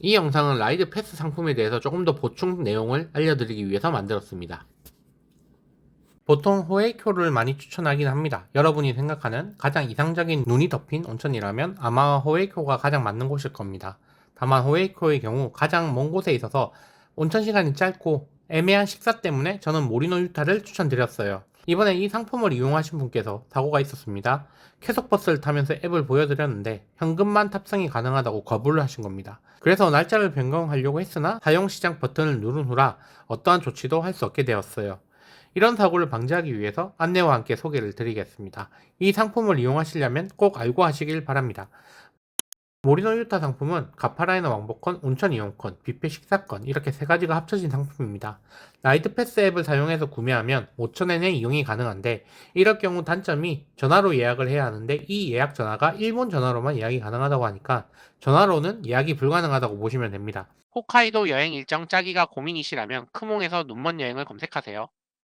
이 영상은 라이드 패스 상품에 대해서 조금 더 보충 내용을 알려드리기 위해서 만들었습니다. 보통 호에이쿄를 많이 추천하긴 합니다. 여러분이 생각하는 가장 이상적인 눈이 덮인 온천이라면 아마 호에이쿄가 가장 맞는 곳일 겁니다. 다만 호에이쿄의 경우 가장 먼 곳에 있어서 온천 시간이 짧고 애매한 식사 때문에 저는 모리노 유타를 추천드렸어요. 이번에 이 상품을 이용하신 분께서 사고가 있었습니다. 쾌속버스를 타면서 앱을 보여드렸는데 현금만 탑승이 가능하다고 거부를 하신 겁니다. 그래서 날짜를 변경하려고 했으나 사용시작 버튼을 누른 후라 어떠한 조치도 할 수 없게 되었어요. 이런 사고를 방지하기 위해서 안내와 함께 소개를 드리겠습니다. 이 상품을 이용하시려면 꼭 알고 하시길 바랍니다. 모리노 유타 상품은 가파라이너 왕복권, 온천 이용권, 뷔페 식사권 이렇게 세 가지가 합쳐진 상품입니다. 라이드 패스 앱을 사용해서 구매하면 5,000엔의 이용이 가능한데 이럴 경우 단점이 전화로 예약을 해야 하는데 이 예약 전화가 일본 전화로만 예약이 가능하다고 하니까 전화로는 예약이 불가능하다고 보시면 됩니다. 홋카이도 여행 일정 짜기가 고민이시라면 크몽에서 눈먼 여행을 검색하세요.